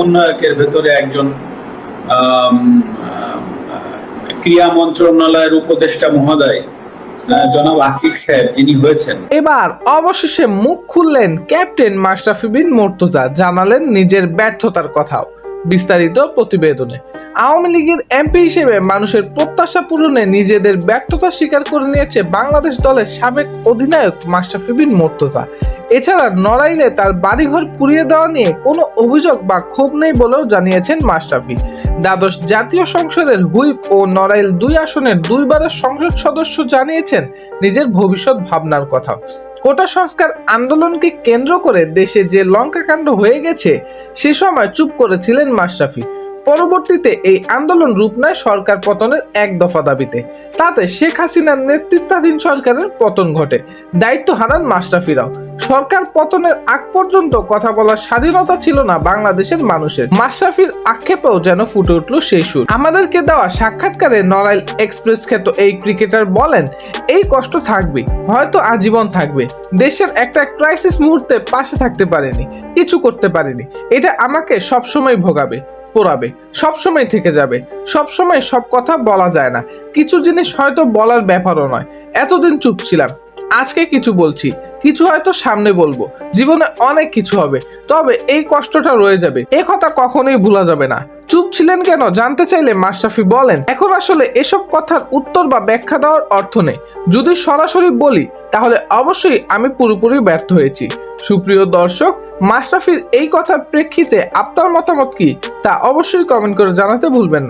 সমন্বয়কের ভেতরে একজন ক্রিয়া মন্ত্রণালয়ের উপদেষ্টা মহোদয় জনাব আসিফ সাহেব, যিনি হয়েছেন। এবার অবশেষে মুখ খুললেন ক্যাপ্টেন মাশরাফি বিন মোর্তজা, জানালেন নিজের ব্যর্থতার কথাও। বিস্তারিত প্রতিবেদনে। আওয়ামী লীগের এমপি হিসেবে মানুষের প্রত্যাশা পূরণে নিজেদের ব্যর্থতা স্বীকার করে নিয়েছে বাংলাদেশ দলের সাবেক অধিনায়ক মাশরাফি বিন মোর্তজা। এছাড়া নড়াইলে তার বাড়িঘর পুড়িয়ে দেওয়া নিয়ে কোনো অভিযোগ বা ক্ষোভ নেই বলেও জানিয়েছেন মাশরাফি। দ্বাদশ জাতীয় সংসদের হুইপ ও নড়াইল দুই আসনের দুইবারের সংসদ সদস্য জানিয়েছেন নিজের ভবিষ্যৎ ভাবনার কথা। কোটা সংস্কার আন্দোলনকে কেন্দ্র করে দেশে যে লঙ্কাকাণ্ড হয়ে গেছে, সে সময় চুপ করেছিলেন মাশরাফি। পরবর্তীতে এই আন্দোলন রূপ নেয় সরকার পতনের এক দফা দাবিতে। তাতে শেখ হাসিনার নেতৃত্বাধীন সরকারের পতন ঘটে। দায়িত্ব হারান মাশরাফিরাও। সরকার পতনের আগ পর্যন্ত কথা বলার স্বাধীনতা ছিল না বাংলাদেশের মানুষের। মাশরাফির আক্ষেপেও যেন ফুটে উঠল সেই সুর। আমাদেরকে দেওয়া সাক্ষাৎকারে নড়াইল এক্সপ্রেস খ্যাত এই ক্রিকেটার বলেন, এই কষ্ট থাকবে, হয়তো আজীবন থাকবে। দেশের একটা ক্রাইসিস মুহূর্তে পাশে থাকতে পারেনি, কিছু করতে পারেনি। এটা আমাকে সবসময় ভোগাবে। পোড়াবে, সবসময় থেকে যাবে। সবসময় সব কথা বলা যায় না। কিছু জিনিস হয়তো বলার ব্যাপারও নয়। এতদিন চুপ ছিলাম। আজকে কিছু বলছি। কিছু হয়তো সামনে বলব। জীবনে অনেক কিছু হবে। তবে এই কষ্টটা রয়ে যাবে। এ কথা কখনোই ভোলা যাবে না। চুপ ছিলেন কেন? জানতে চাইলে মাস্টাফি বলেন। এখন আসলে এসব কথার উত্তর বা ব্যাখ্যা দেওয়ার অর্থ নেই। যদি সরাসরি বলি, তাহলে অবশ্যই আমি পুরোপুরি ব্যর্থ হয়েছি। সুপ্রিয় দর্শক মাশরাফির এই কথার প্রেক্ষিতে আপনার মতামত কি? তা অবশ্যই কমেন্ট করে জানাতে ভুলবেন না।